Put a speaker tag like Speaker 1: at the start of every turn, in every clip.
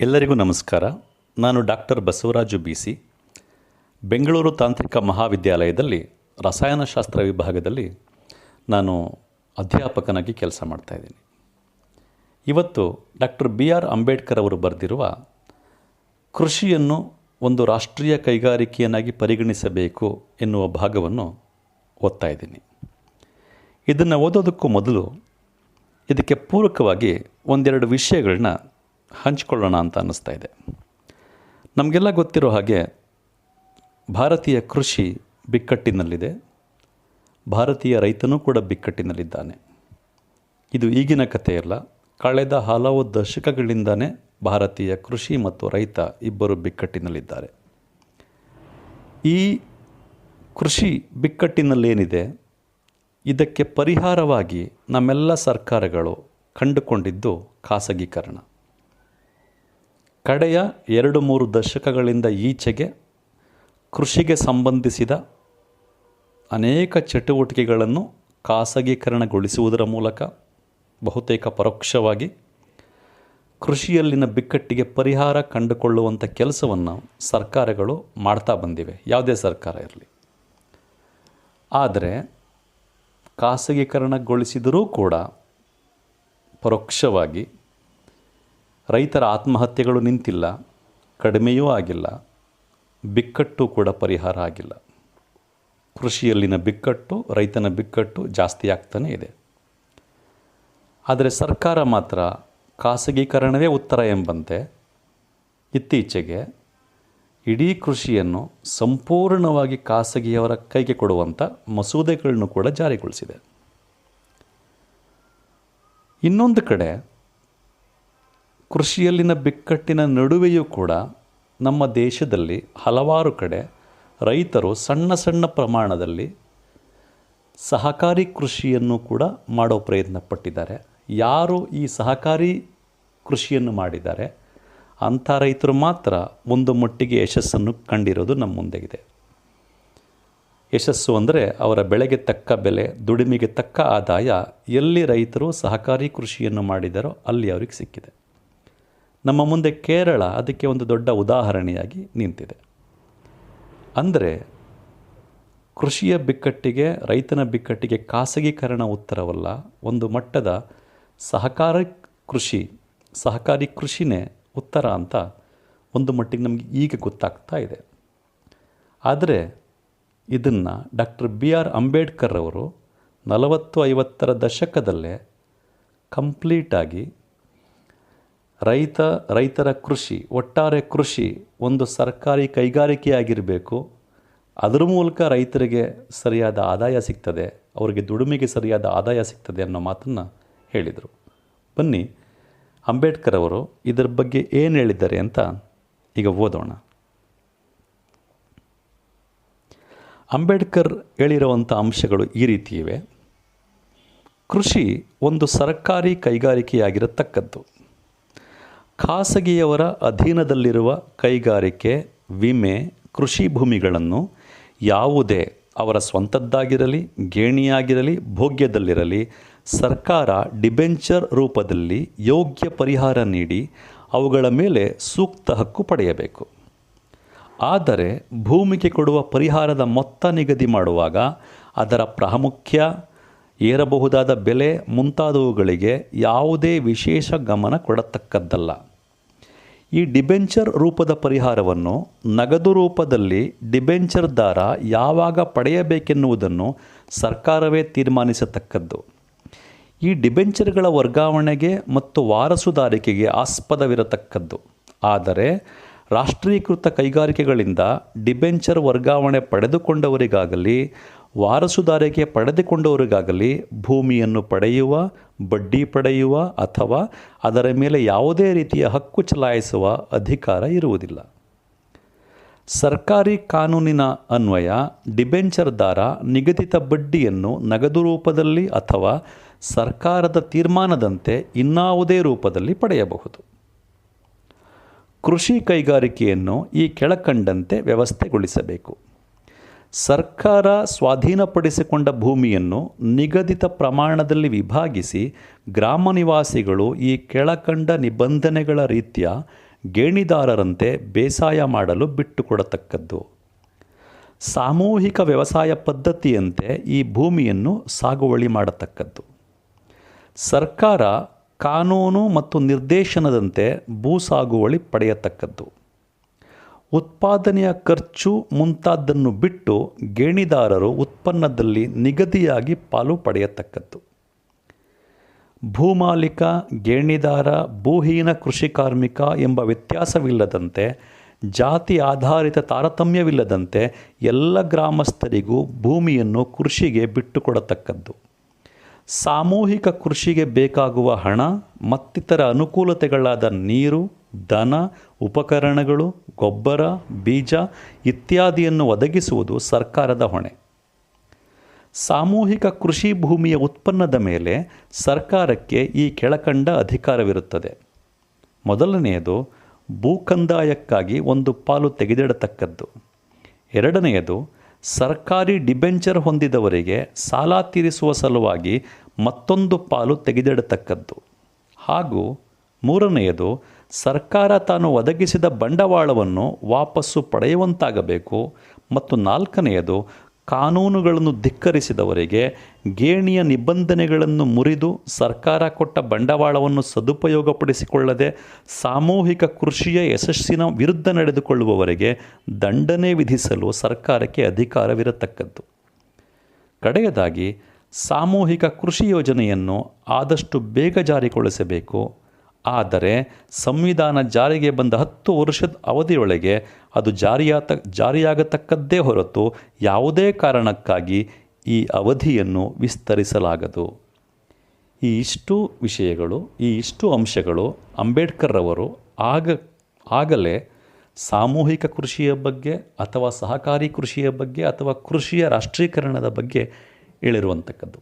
Speaker 1: ಎಲ್ಲರಿಗೂ ನಮಸ್ಕಾರ. ನಾನು doctor Basavaraju B C. Bengaluru ತಾಂತ್ರಿಕ ಮಹಾವಿದ್ಯಾಲಯದಲ್ಲಿ ರಸಾಯನಶಾಸ್ತ್ರ ವಿಭಾಗದಲ್ಲಿ ನಾನು ಅಧ್ಯಾಪಕನಾಗಿ ಕೆಲಸ ಮಾಡ್ತಾಯಿದ್ದೀನಿ ಇವತ್ತು ಡಾಕ್ಟರ್ ಬಿ ಆರ್ ಅಂಬೇಡ್ಕರ್ ಅವರು ಬರೆದಿರುವ ಕೃಷಿಯನ್ನು ಒಂದು ರಾಷ್ಟ್ರೀಯ ಕೈಗಾರಿಕೆಯನ್ನಾಗಿ ಪರಿಗಣಿಸಬೇಕು ಎನ್ನುವ ಭಾಗವನ್ನು ಓದ್ತಾ ಇದ್ದೀನಿ. ಇದನ್ನು ಓದೋದಕ್ಕೂ ಮೊದಲು ಇದಕ್ಕೆ ಪೂರಕವಾಗಿ ಒಂದೆರಡು ವಿಷಯಗಳನ್ನ ಹಂಚ್ಕೊಳ್ಳೋಣ ಅಂತ ಅನ್ನಿಸ್ತಾ ಇದೆ. ನಮಗೆಲ್ಲ ಗೊತ್ತಿರೋ ಹಾಗೆ ಭಾರತೀಯ ಕೃಷಿ ಬಿಕ್ಕಟ್ಟಿನಲ್ಲಿದೆ. ಭಾರತೀಯ ರೈತನೂ ಕೂಡ ಬಿಕ್ಕಟ್ಟಿನಲ್ಲಿದ್ದಾನೆ. ಇದು ಈಗಿನ ಕಥೆಯಲ್ಲ. ಕಳೆದ ಹಲವು ದಶಕಗಳಿಂದನೇ ಭಾರತೀಯ ಕೃಷಿ ಮತ್ತು ರೈತ ಇಬ್ಬರು ಬಿಕ್ಕಟ್ಟಿನಲ್ಲಿದ್ದಾರೆ. ಈ ಕೃಷಿ ಬಿಕ್ಕಟ್ಟಿನಲ್ಲೇನಿದೆ, ಇದಕ್ಕೆ ಪರಿಹಾರವಾಗಿ ನಮ್ಮೆಲ್ಲ ಸರ್ಕಾರಗಳು ಕಂಡುಕೊಂಡಿದ್ದು ಖಾಸಗೀಕರಣ. ಕಡೆಯ ಎರಡು ಮೂರು ದಶಕಗಳಿಂದ ಈಚೆಗೆ ಕೃಷಿಗೆ ಸಂಬಂಧಿಸಿದ ಅನೇಕ ಚಟುವಟಿಕೆಗಳನ್ನು ಖಾಸಗೀಕರಣಗೊಳಿಸುವುದರ ಮೂಲಕ ಬಹುತೇಕ ಪರೋಕ್ಷವಾಗಿ ಕೃಷಿಯಲ್ಲಿನ ಬಿಕ್ಕಟ್ಟಿಗೆ ಪರಿಹಾರ ಕಂಡುಕೊಳ್ಳುವಂಥ ಕೆಲಸವನ್ನು ಸರ್ಕಾರಗಳು ಮಾಡ್ತಾ ಬಂದಿವೆ. ಯಾವುದೇ ಸರ್ಕಾರ ಇರಲಿ. ಆದರೆ ಖಾಸಗೀಕರಣಗೊಳಿಸಿದರೂ ಕೂಡ ಪರೋಕ್ಷವಾಗಿ ರೈತರ ಆತ್ಮಹತ್ಯೆಗಳು ನಿಂತಿಲ್ಲ, ಕಡಿಮೆಯೂ ಆಗಿಲ್ಲ, ಬಿಕ್ಕಟ್ಟು ಕೂಡ ಪರಿಹಾರ ಆಗಿಲ್ಲ. ಕೃಷಿಯಲ್ಲಿನ ಬಿಕ್ಕಟ್ಟು, ರೈತನ ಬಿಕ್ಕಟ್ಟು ಜಾಸ್ತಿ ಆಗ್ತಾನೇ ಇದೆ. ಆದರೆ ಸರ್ಕಾರ ಮಾತ್ರ ಖಾಸಗೀಕರಣವೇ ಉತ್ತರ ಎಂಬಂತೆ ಇತ್ತೀಚೆಗೆ ಇಡೀ ಕೃಷಿಯನ್ನು ಸಂಪೂರ್ಣವಾಗಿ ಖಾಸಗಿಯವರ ಕೈಗೆ ಕೊಡುವಂಥ ಮಸೂದೆಗಳನ್ನು ಕೂಡ ಜಾರಿಗೊಳಿಸಿದೆ. ಇನ್ನೊಂದು ಕಡೆ ಕೃಷಿಯಲ್ಲಿನ ಬಿಕ್ಕಟ್ಟಿನ ನಡುವೆಯೂ ಕೂಡ ನಮ್ಮ ದೇಶದಲ್ಲಿ ಹಲವಾರು ಕಡೆ ರೈತರು ಸಣ್ಣ ಸಣ್ಣ ಪ್ರಮಾಣದಲ್ಲಿ ಸಹಕಾರಿ ಕೃಷಿಯನ್ನು ಕೂಡ ಮಾಡೋ ಪ್ರಯತ್ನ ಪಟ್ಟಿದ್ದಾರೆ ಯಾರು ಈ ಸಹಕಾರಿ ಕೃಷಿಯನ್ನು ಮಾಡಿದ್ದಾರೆ? ಅಂಥ ರೈತರು ಮಾತ್ರ ಒಂದು ಮಟ್ಟಿಗೆ ಯಶಸ್ಸನ್ನು ಕಂಡಿರೋದು ನಮ್ಮ ಇದೆ ಯಶಸ್ಸು ಅಂದರೆ ಅವರ ಬೆಳೆಗೆ ತಕ್ಕ ಬೆಲೆ, ದುಡಿಮೆಗೆ ತಕ್ಕ ಆದಾಯ, ಎಲ್ಲಿ ರೈತರು ಸಹಕಾರಿ ಕೃಷಿಯನ್ನು ಮಾಡಿದಾರೋ ಅಲ್ಲಿ ಅವ್ರಿಗೆ ಸಿಕ್ಕಿದೆ. ನಮ್ಮ ಮುಂದೆ ಕೇರಳ ಅದಕ್ಕೆ ಒಂದು ದೊಡ್ಡ ಉದಾಹರಣೆಯಾಗಿ ನಿಂತಿದೆ. ಅಂದರೆ ಕೃಷಿಯ ಬಿಕ್ಕಟ್ಟಿಗೆ, ರೈತನ ಬಿಕ್ಕಟ್ಟಿಗೆ ಖಾಸಗೀಕರಣ ಉತ್ತರವಲ್ಲ, ಒಂದು ಮಟ್ಟದ ಸಹಕಾರ ಕೃಷಿ, ಸಹಕಾರಿ ಕೃಷಿನೇ ಉತ್ತರ ಅಂತ ಒಂದು ಮಟ್ಟಿಗೆ ನಮಗೆ ಈಗ ಗೊತ್ತಾಗ್ತಾ ಇದೆ. ಆದರೆ ಇದನ್ನು ಡಾಕ್ಟರ್ ಬಿ ಆರ್ ಅಂಬೇಡ್ಕರ್ ಅವರು ನಲವತ್ತು ಐವತ್ತರ ದಶಕದಲ್ಲೇ ಕಂಪ್ಲೀಟಾಗಿ ರೈತ, ರೈತರ ಕೃಷಿ, ಒಟ್ಟಾರೆ ಕೃಷಿ ಒಂದು ಸರ್ಕಾರಿ ಕೈಗಾರಿಕೆಯಾಗಿರಬೇಕು. ಅದರ ಮೂಲಕ ರೈತರಿಗೆ ಸರಿಯಾದ ಆದಾಯ ಸಿಗ್ತದೆ, ಅವರಿಗೆ ದುಡಿಮೆಗೆ ಸರಿಯಾದ ಆದಾಯ ಸಿಗ್ತದೆ ಅನ್ನೋ ಮಾತನ್ನು ಹೇಳಿದರು. ಬನ್ನಿ, ಅಂಬೇಡ್ಕರ್ ಅವರು ಇದರ ಬಗ್ಗೆ ಏನು ಹೇಳಿದ್ದಾರೆ ಅಂತ ಈಗ ಓದೋಣ. ಅಂಬೇಡ್ಕರ್ ಹೇಳಿರುವಂಥ ಅಂಶಗಳು ಈ ರೀತಿ ಇವೆ. ಕೃಷಿ ಒಂದು ಸರ್ಕಾರಿ ಕೈಗಾರಿಕೆಯಾಗಿರತಕ್ಕದ್ದು. ಖಾಸಗಿಯವರ ಅಧೀನದಲ್ಲಿರುವ ಕೈಗಾರಿಕೆ, ವಿಮೆ, ಕೃಷಿ ಭೂಮಿಗಳನ್ನು ಯಾವುದೇ ಅವರ ಸ್ವಂತದ್ದಾಗಿರಲಿ, ಗೇಣಿಯಾಗಿರಲಿ, ಭೋಗ್ಯದಲ್ಲಿರಲಿ, ಸರ್ಕಾರ ಡಿಬೆಂಚರ್ ರೂಪದಲ್ಲಿ ಯೋಗ್ಯ ಪರಿಹಾರ ನೀಡಿ ಅವುಗಳ ಮೇಲೆ ಸೂಕ್ತ ಹಕ್ಕು ಪಡೆಯಬೇಕು. ಆದರೆ ಭೂಮಿಗೆ ಕೊಡುವ ಪರಿಹಾರದ ಮೊತ್ತ ನಿಗದಿ ಮಾಡುವಾಗ ಅದರ ಪ್ರಾಮುಖ್ಯ ಏರಬಹುದಾದ ಬೆಲೆ ಮುಂತಾದವುಗಳಿಗೆ ಯಾವುದೇ ವಿಶೇಷ ಗಮನ ಕೊಡತಕ್ಕದ್ದಲ್ಲ. ಈ ಡಿಬೆಂಚರ್ ರೂಪದ ಪರಿಹಾರವನ್ನು ನಗದು ರೂಪದಲ್ಲಿ ಡಿಬೆಂಚರ್ದಾರ ಯಾವಾಗ ಪಡೆಯಬೇಕೆನ್ನುವುದನ್ನು ಸರ್ಕಾರವೇ ತೀರ್ಮಾನಿಸತಕ್ಕದ್ದು. ಈ ಡಿಬೆಂಚರ್ಗಳ ವರ್ಗಾವಣೆಗೆ ಮತ್ತು ವಾರಸುದಾರಿಕೆಗೆ ಆಸ್ಪದವಿರತಕ್ಕದ್ದು. ಆದರೆ ರಾಷ್ಟ್ರೀಕೃತ ಕೈಗಾರಿಕೆಗಳಿಂದ ಡಿಬೆಂಚರ್ ವರ್ಗಾವಣೆ ಪಡೆದುಕೊಂಡವರಿಗಾಗಲಿ ವಾರಸುದಾರಿಕೆ ಪಡೆದುಕೊಂಡವರಿಗಾಗಲಿ ಭೂಮಿಯನ್ನು ಪಡೆಯುವ, ಬಡ್ಡಿ ಪಡೆಯುವ ಅಥವಾ ಅದರ ಮೇಲೆ ಯಾವುದೇ ರೀತಿಯ ಹಕ್ಕು ಚಲಾಯಿಸುವ ಅಧಿಕಾರ ಇರುವುದಿಲ್ಲ. ಸರ್ಕಾರಿ ಕಾನೂನಿನ ಅನ್ವಯ, ಡಿಬೆಂಚರ್ದಾರ ನಿಗದಿತ ಬಡ್ಡಿಯನ್ನು ನಗದು ರೂಪದಲ್ಲಿ ಅಥವಾ ಸರ್ಕಾರದ ತೀರ್ಮಾನದಂತೆ ಇನ್ನಾವುದೇ ರೂಪದಲ್ಲಿ ಪಡೆಯಬಹುದು. ಕೃಷಿ ಕೈಗಾರಿಕೆಯನ್ನು ಈ ಕೆಳಕಂಡಂತೆ ವ್ಯವಸ್ಥೆಗೊಳಿಸಬೇಕು. ಸರ್ಕಾರ ಸ್ವಾಧೀನಪಡಿಸಿಕೊಂಡ ಭೂಮಿಯನ್ನು ನಿಗದಿತ ಪ್ರಮಾಣದಲ್ಲಿ ವಿಭಾಗಿಸಿ ಗ್ರಾಮ ನಿವಾಸಿಗಳು ಈ ಕೆಳಕಂಡ ನಿಬಂಧನೆಗಳ ರೀತಿಯ ಗೇಣಿದಾರರಂತೆ ಬೇಸಾಯ ಮಾಡಲು ಬಿಟ್ಟುಕೊಡತಕ್ಕದ್ದು. ಸಾಮೂಹಿಕ ವ್ಯವಸಾಯ ಪದ್ಧತಿಯಂತೆ ಈ ಭೂಮಿಯನ್ನು ಸಾಗುವಳಿ ಮಾಡತಕ್ಕದ್ದು. ಸರ್ಕಾರ ಕಾನೂನು ಮತ್ತು ನಿರ್ದೇಶನದಂತೆ ಭೂ ಸಾಗುವಳಿ ಪಡೆಯತಕ್ಕದ್ದು. ಉತ್ಪಾದನೆಯ ಖರ್ಚು ಮುಂತಾದ್ದನ್ನು ಬಿಟ್ಟು ಗೇಣಿದಾರರು ಉತ್ಪನ್ನದಲ್ಲಿ ನಿಗದಿಯಾಗಿ ಪಾಲು ಪಡೆಯತಕ್ಕದ್ದು. ಭೂಮಾಲಿಕ, ಗೇಣಿದಾರ, ಭೂಹೀನ ಕೃಷಿ ಕಾರ್ಮಿಕ ಎಂಬ ವ್ಯತ್ಯಾಸವಿಲ್ಲದಂತೆ, ಜಾತಿ ಆಧಾರಿತ ತಾರತಮ್ಯವಿಲ್ಲದಂತೆ ಎಲ್ಲ ಗ್ರಾಮಸ್ಥರಿಗೂ ಭೂಮಿಯನ್ನು ಕೃಷಿಗೆ ಬಿಟ್ಟುಕೊಡತಕ್ಕದ್ದು. ಸಾಮೂಹಿಕ ಕೃಷಿಗೆ ಬೇಕಾಗುವ ಹಣ, ಮತ್ತಿತರ ಅನುಕೂಲತೆಗಳಾದ ನೀರು ದನ, ಉಪಕರಣಗಳು, ಗೊಬ್ಬರ, ಬೀಜ ಇತ್ಯಾದಿಯನ್ನು ಒದಗಿಸುವುದು ಸರ್ಕಾರದ ಹೊಣೆ. ಸಾಮೂಹಿಕ ಕೃಷಿ ಭೂಮಿಯ ಉತ್ಪನ್ನದ ಮೇಲೆ ಸರ್ಕಾರಕ್ಕೆ ಈ ಕೆಳಕಂಡ ಅಧಿಕಾರವಿರುತ್ತದೆ. ಮೊದಲನೆಯದು, ಭೂಕಂದಾಯಕ್ಕಾಗಿ ಒಂದು ಪಾಲು ತೆಗೆದಿಡತಕ್ಕದ್ದು. ಎರಡನೆಯದು, ಸರ್ಕಾರಿ ಡಿಬೆಂಚರ್ ಹೊಂದಿದವರಿಗೆ ಸಾಲ ತೀರಿಸುವ ಸಲುವಾಗಿ ಮತ್ತೊಂದು ಪಾಲು ತೆಗೆದಿಡತಕ್ಕದ್ದು. ಹಾಗೂ ಮೂರನೆಯದು ಸರ್ಕಾರ ತಾನು ಒದಗಿಸಿದ ಬಂಡವಾಳವನ್ನು ವಾಪಸ್ಸು ಪಡೆಯುವಂತಾಗಬೇಕು ಮತ್ತು ನಾಲ್ಕನೆಯದು, ಕಾನೂನುಗಳನ್ನು ಧಿಕ್ಕರಿಸಿದವರಿಗೆ ಗೇಣಿಯ ನಿಬಂಧನೆಗಳನ್ನು ಮುರಿದು ಸರ್ಕಾರ ಕೊಟ್ಟ ಬಂಡವಾಳವನ್ನು ಸದುಪಯೋಗಪಡಿಸಿಕೊಳ್ಳದೆ ಸಾಮೂಹಿಕ ಕೃಷಿಯ ಯಶಸ್ಸಿನ ವಿರುದ್ಧ ನಡೆದುಕೊಳ್ಳುವವರಿಗೆ ದಂಡನೆ ವಿಧಿಸಲು ಸರ್ಕಾರಕ್ಕೆ ಅಧಿಕಾರವಿರತಕ್ಕದ್ದು. ಕಡೆಯದಾಗಿ, ಸಾಮೂಹಿಕ ಕೃಷಿ ಯೋಜನೆಯನ್ನು ಆದಷ್ಟು ಬೇಗ ಜಾರಿಗೊಳಿಸಬೇಕು. ಆದರೆ ಸಂವಿಧಾನ ಜಾರಿಗೆ ಬಂದ ಹತ್ತು ವರ್ಷದ ಅವಧಿಯೊಳಗೆ ಅದು ಜಾರಿಯಾತ, ಜಾರಿಯಾಗತಕ್ಕದ್ದೇ ಹೊರತು ಯಾವುದೇ ಕಾರಣಕ್ಕಾಗಿ ಈ ಅವಧಿಯನ್ನು ವಿಸ್ತರಿಸಲಾಗದು. ಈ ಇಷ್ಟು ವಿಷಯಗಳು, ಈ ಇಷ್ಟು ಅಂಶಗಳು ಅಂಬೇಡ್ಕರ್ ಅವರು ಆಗ, ಆಗಲೇ ಸಾಮೂಹಿಕ ಕೃಷಿಯ ಬಗ್ಗೆ ಅಥವಾ ಸಹಕಾರಿ ಕೃಷಿಯ ಬಗ್ಗೆ ಅಥವಾ ಕೃಷಿಯ ರಾಷ್ಟ್ರೀಕರಣದ ಬಗ್ಗೆ ಹೇಳಿರುವಂಥಕ್ಕದ್ದು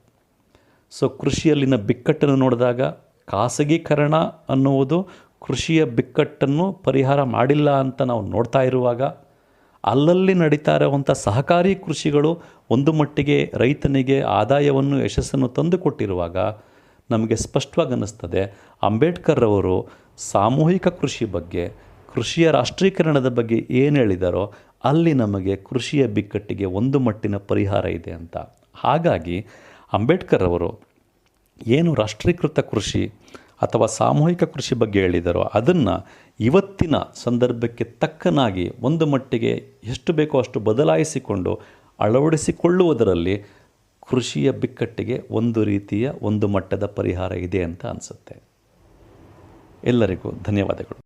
Speaker 1: ಸೊ, ಕೃಷಿಯಲ್ಲಿನ ಬಿಕ್ಕಟ್ಟನ್ನು ನೋಡಿದಾಗ ಖಾಸಗೀಕರಣ ಅನ್ನುವುದು ಕೃಷಿಯ ಬಿಕ್ಕಟ್ಟನ್ನು ಪರಿಹಾರ ಮಾಡಿಲ್ಲ ಅಂತ ನಾವು ನೋಡ್ತಾ ಇರುವಾಗ ಅಲ್ಲಲ್ಲಿ ನಡೀತಾ ಇರುವಂಥ ಸಹಕಾರಿ ಕೃಷಿಗಳು ಒಂದು ಮಟ್ಟಿಗೆ ರೈತನಿಗೆ ಆದಾಯವನ್ನು, ಯಶಸ್ಸನ್ನು ತಂದುಕೊಟ್ಟಿರುವಾಗ ನಮಗೆ ಸ್ಪಷ್ಟವಾಗಿ ಅನ್ನಿಸ್ತದೆ, ಅಂಬೇಡ್ಕರ್ ಅವರು ಸಾಮೂಹಿಕ ಕೃಷಿ ಬಗ್ಗೆ, ಕೃಷಿಯ ರಾಷ್ಟ್ರೀಕರಣದ ಬಗ್ಗೆ ಏನು ಹೇಳಿದಾರೋ ಅಲ್ಲಿ ನಮಗೆ ಕೃಷಿಯ ಬಿಕ್ಕಟ್ಟಿಗೆ ಒಂದು ಮಟ್ಟಿನ ಪರಿಹಾರ ಇದೆ ಅಂತ. ಹಾಗಾಗಿ ಅಂಬೇಡ್ಕರ್ ಅವರು ಏನು ರಾಷ್ಟ್ರೀಕೃತ ಕೃಷಿ ಅಥವಾ ಸಾಮೂಹಿಕ ಕೃಷಿ ಬಗ್ಗೆ ಹೇಳಿದರೋ ಅದನ್ನು ಇವತ್ತಿನ ಸಂದರ್ಭಕ್ಕೆ ತಕ್ಕನಾಗಿ ಒಂದು ಮಟ್ಟಿಗೆ ಎಷ್ಟು ಬೇಕೋ ಅಷ್ಟು ಬದಲಾಯಿಸಿಕೊಂಡು ಅಳವಡಿಸಿಕೊಳ್ಳುವುದರಲ್ಲಿ ಕೃಷಿಯ ಬಿಕ್ಕಟ್ಟಿಗೆ ಒಂದು ರೀತಿಯ ಒಂದು ಮಟ್ಟದ ಪರಿಹಾರ ಇದೆ ಅಂತ ಅನಿಸುತ್ತೆ. ಎಲ್ಲರಿಗೂ ಧನ್ಯವಾದಗಳು.